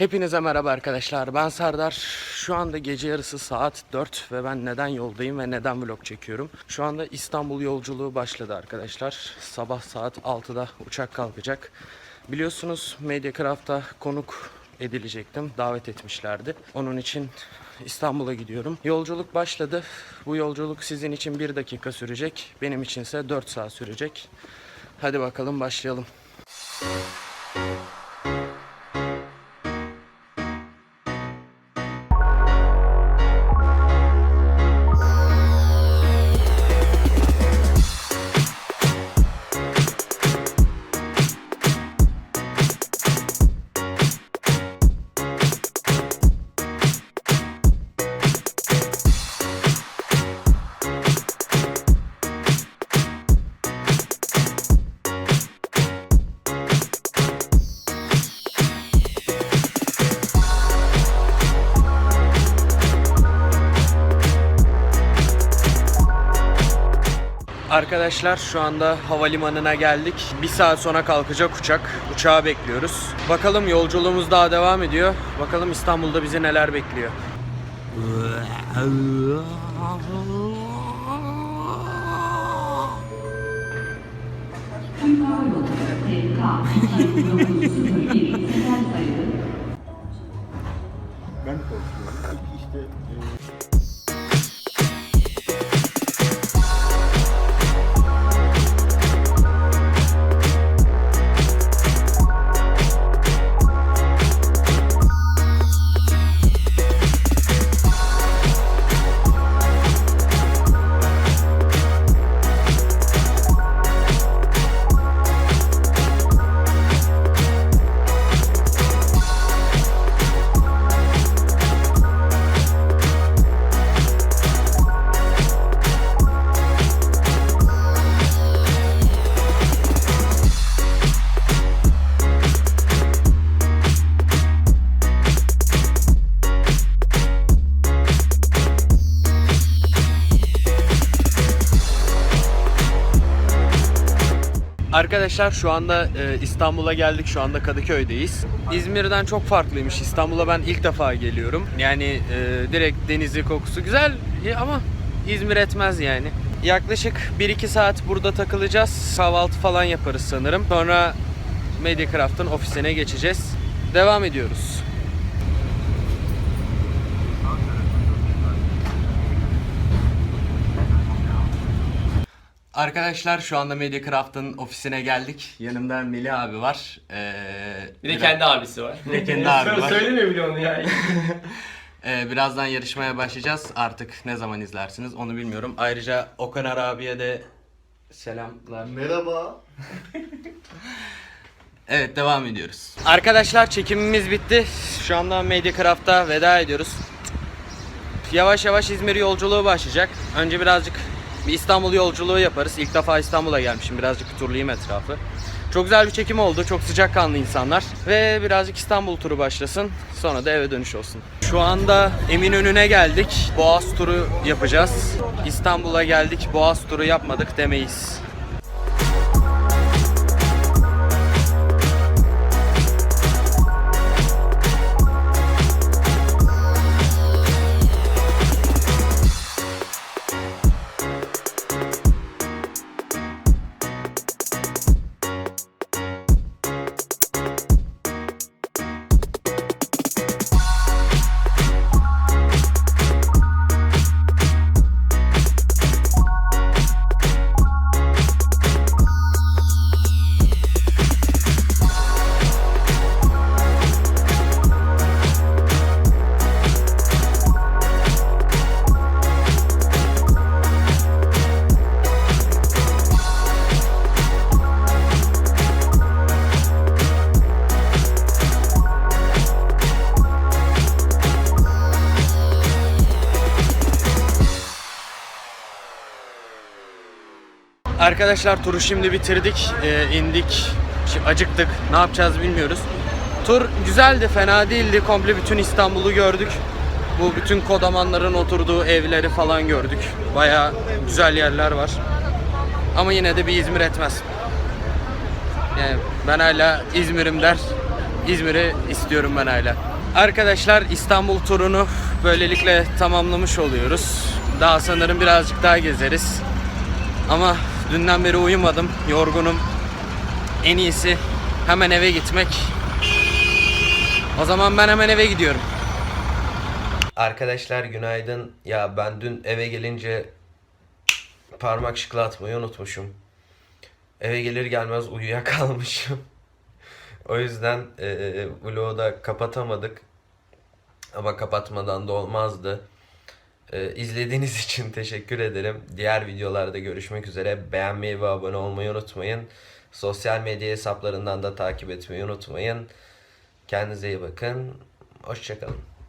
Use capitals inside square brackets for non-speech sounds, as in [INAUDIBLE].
Hepinize merhaba arkadaşlar. Ben Serdar. Şu anda gece yarısı saat 4 ve ben neden yoldayım ve neden vlog çekiyorum? Şu anda İstanbul yolculuğu başladı arkadaşlar. Sabah saat 6'da uçak kalkacak. Biliyorsunuz Mediacraft'a konuk edilecektim. Davet etmişlerdi. Onun için İstanbul'a gidiyorum. Yolculuk başladı. Bu yolculuk sizin için 1 dakika sürecek. Benim içinse 4 saat sürecek. Hadi bakalım başlayalım. Arkadaşlar şu anda havalimanına geldik. Bir saat sonra kalkacak uçak. Uçağı bekliyoruz. Bakalım yolculuğumuz daha devam ediyor. Bakalım İstanbul'da bizi neler bekliyor. [LAUGHS] Arkadaşlar şu anda e, İstanbul'a geldik. Şu anda Kadıköy'deyiz. İzmir'den çok farklıymış. İstanbul'a ben ilk defa geliyorum. Yani e, direkt denizi kokusu güzel e, ama İzmir etmez yani. Yaklaşık 1-2 saat burada takılacağız. Kahvaltı falan yaparız sanırım. Sonra Mediacraft'ın ofisine geçeceğiz. Devam ediyoruz. Arkadaşlar şu anda Mediacraft'ın ofisine geldik. Yanımda Melih abi var. Ee, Bir de biraz- kendi abisi var. [LAUGHS] Bir de kendi abi var. Söyleme bile onu ya. [LAUGHS] Ee, birazdan yarışmaya başlayacağız. Artık ne zaman izlersiniz onu bilmiyorum. Ayrıca Okanar abiye de selamlar. merhaba. [LAUGHS] Evet devam ediyoruz. Arkadaşlar çekimimiz bitti. Şu anda Mediacraft'a veda ediyoruz. Yavaş yavaş İzmir yolculuğu başlayacak. Önce birazcık bir İstanbul yolculuğu yaparız. İlk defa İstanbul'a gelmişim. Birazcık bir turlayayım etrafı. Çok güzel bir çekim oldu. Çok sıcakkanlı insanlar. Ve birazcık İstanbul turu başlasın. Sonra da eve dönüş olsun. Şu anda Eminönü'ne geldik. Boğaz turu yapacağız. İstanbul'a geldik. Boğaz turu yapmadık demeyiz. Arkadaşlar turu şimdi bitirdik. Ee, indik. Şimdi acıktık. Ne yapacağız bilmiyoruz. Tur güzeldi, fena değildi. Komple bütün İstanbul'u gördük. Bu bütün kodamanların oturduğu evleri falan gördük. Baya güzel yerler var. Ama yine de bir İzmir etmez. Yani ben hala İzmir'im der. İzmir'i istiyorum ben hala. Arkadaşlar İstanbul turunu böylelikle tamamlamış oluyoruz. Daha sanırım birazcık daha gezeriz. Ama dünden beri uyumadım, yorgunum. En iyisi hemen eve gitmek. O zaman ben hemen eve gidiyorum. Arkadaşlar günaydın. Ya ben dün eve gelince parmak şıklatmayı unutmuşum. Eve gelir gelmez uyuyakalmışım. [LAUGHS] o yüzden e, vlogu da kapatamadık. Ama kapatmadan da olmazdı. E, izlediğiniz [LAUGHS] için teşekkür ederim. Diğer videolarda görüşmek üzere. Beğenmeyi ve abone olmayı unutmayın. Sosyal medya hesaplarından da takip etmeyi unutmayın. Kendinize iyi bakın. Hoşçakalın.